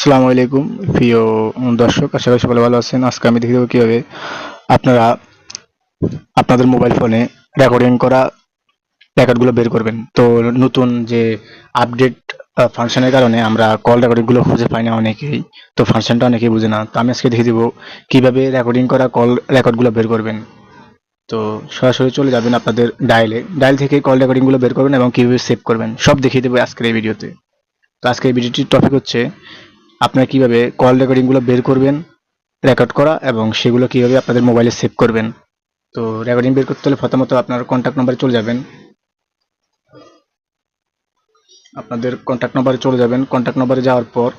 আসসালামু আলাইকুম, প্রিয় দর্শক, আশা করি সকলে ভালো আছেন। আজকে আমি দেখে দেবো কীভাবে আপনারা আপনাদের মোবাইল ফোনে রেকর্ডিং করা রেকর্ডগুলো বের করবেন। তো নতুন যে আপডেট ফাংশনের কারণে আমরা কল রেকর্ডিংগুলো খুঁজে পাই না অনেকেই। তো ফাংশনটা অনেকেই বুঝে না। তো আমি আজকে দেখে দেবো কীভাবে রেকর্ডিং করা কল রেকর্ডগুলো বের করবেন। তো সরাসরি চলে যাবেন আপনাদের ডায়ালে ডায়াল থেকে কল রেকর্ডিংগুলো বের করবেন এবং কীভাবে সেভ করবেন। সব দেখিয়ে দেবো আজকের এই ভিডিওতে। তো আজকের এই ভিডিওটির টপিক হচ্ছে আপনারা কীভাবে কল রেকর্ডিংগুলো বের করবেন, রেকর্ড করা এবং সেগুলো কীভাবে আপনাদের মোবাইলে সেভ করবেন। তো রেকর্ডিং বের করতে হলে প্রথমত আপনার কন্ট্যাক্ট নাম্বারে চলে যাবেন। আপনাদের কন্ট্যাক্ট নাম্বারে চলে যাবেন। কন্ট্যাক্ট নাম্বারে যাওয়ার পর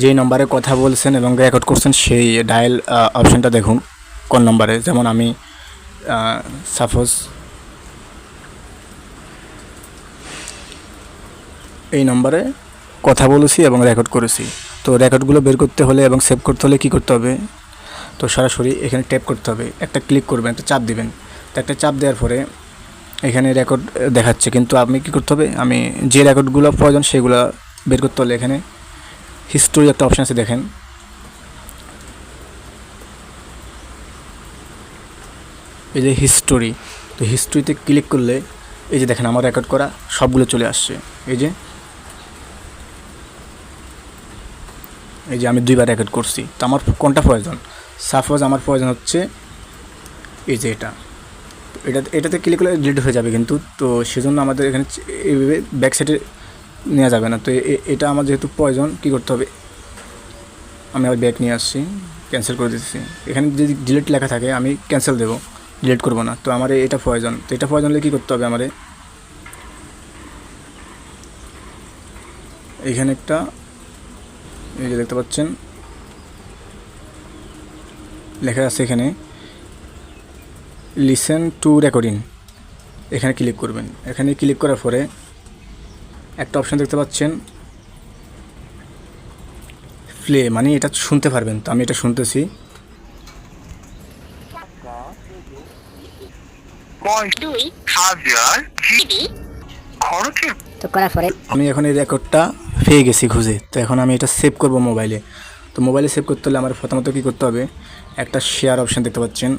যেই নম্বরে কথা বলছেন এবং রেকর্ড করছেন সেই ডায়াল অপশনটা দেখুন। কোন নম্বরে যেমন আমি সাপোজ এই নম্বরে কথা বলেছি এবং রেকর্ড করেছি। তো রেকর্ডগুলো বের করতে হলে এবং সেভ করতে হলে কী করতে হবে? তো সরাসরি এখানে ট্যাপ করতে হবে। একটা ক্লিক করবেন, একটা চাপ দিবেন। তো একটা চাপ দেওয়ার পরে এখানে রেকর্ড দেখাচ্ছে। কিন্তু আপনি কী করতে হবে? আমি যে রেকর্ডগুলো প্রয়োজন সেগুলো বের করতে হলে এখানে হিস্টোরি একটা অপশান আছে দেখেন। এই যে হিস্টোরি তো হিস্টোরিতে ক্লিক করলে এই যে দেখেন আমার রেকর্ড করা সবগুলো চলে আসছে। এই যে এই যে আমি দুইবার রেকর্ড করছি। তো আমার কোনটা প্রয়োজন? সাপোজ আমার প্রয়োজন হচ্ছে এই যে এটা। এটা, এটাতে ক্লিক করলে ডিলিট হয়ে যাবে কিন্তু। তো সেজন্য আমাদের এখানে এইভাবে ব্যাক সাইডে নেওয়া যাবে না। তো এটা আমার যেহেতু প্রয়োজন, কী করতে হবে? আমি আবার ব্যাক নিয়ে আসছি ক্যান্সেল করে দিচ্ছি এখানে যদি ডিলিট লেখা থাকে, আমি ক্যান্সেল দেবো ডিলিট করব না। তো আমার এটা প্রয়োজন। তো এটা প্রয়োজন হলে কী করতে হবে আমার? এইখানে একটা এই যে দেখতে পাচ্ছেন লেখা আছে এখানে লিসেন টু রেকর্ডিং এখানে ক্লিক করবেন এখানে ক্লিক করার পরে একটা অপশান দেখতে পাচ্ছেন প্লে মানে এটা শুনতে পারবেন তো আমি এটা শুনতেছি তো করার পরে আমি এখন এই রেকর্ডটা পেয়ে গেছি খুঁজে। তো এখন আমি এটা সেভ করব মোবাইলে তো মোবাইলে সেভ করতে হলে আমার প্রথমত কী করতে হবে? একটা শেয়ার অপশান দেখতে পাচ্ছেন।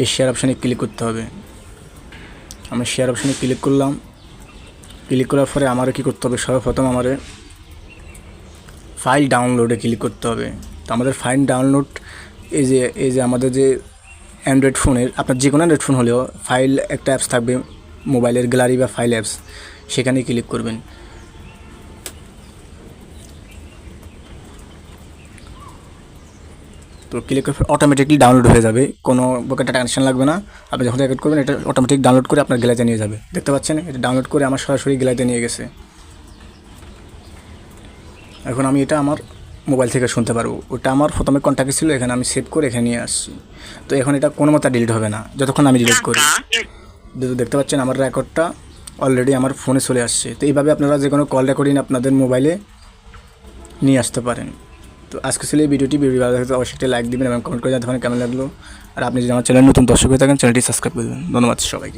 এই শেয়ার অপশানে ক্লিক করতে হবে। আমি শেয়ার অপশানে ক্লিক করলাম। ক্লিক করার পরে আমারও কী করতে হবে? সর্বপ্রথম আমার ফাইল ডাউনলোডে ক্লিক করতে হবে। তো আমাদের ফাইল ডাউনলোড এই যে এই যে আমাদের যে অ্যান্ড্রয়েড ফোনের আপনার যে কোনো অ্যান্ড্রয়েড ফোন হলেও ফাইল একটা অ্যাপস থাকবে মোবাইলের গ্যালারি বা ফাইল অ্যাপস সেখানে ক্লিক করবেন। তো ক্লিক করে অটোমেটিকলি ডাউনলোড হয়ে যাবে। কোনো প্রকার টেনশন লাগবে না। আপনি যখন রেকর্ড করবেন, এটা অটোমেটিক ডাউনলোড করে আপনার গ্যালারিতে নিয়ে যাবে। দেখতে পাচ্ছেন? এটা ডাউনলোড করে আমার সরাসরি গ্যালারিতে নিয়ে গেছে। এখন আমি এটা আমার মোবাইল থেকে শুনতে পারব। ওটা আমার প্রথমে কন্ট্যাক্টে ছিল, এখানে আমি সেভ করে এখানে নিয়ে আসছি। তো এখন এটা কোনো মতো ডিলিট হবে না। যতক্ষণ আমি ডিলিট করি। দেখতে পাচ্ছেন আমার রেকর্ডটা অলরেডি আমার ফোনে চলে আসছে। তো এইভাবে আপনারা যে কোনো কল রেকর্ডিং আপনাদের মোবাইলে নিয়ে আসতে পারেন। তো আজকে ছিল এই ভিডিওটি ভিডিও ভালো লাগলে অবশ্যই একটা লাইক দিবেন এবং কমেন্ট করে জানাতে পারেন কেমন লাগল? আর আপনি যদি আমার চ্যানেল নতুন দর্শক হয়ে থাকেন চ্যানেলটি সাবস্ক্রাইব করে দেবেন। ধন্যবাদ সবাইকে।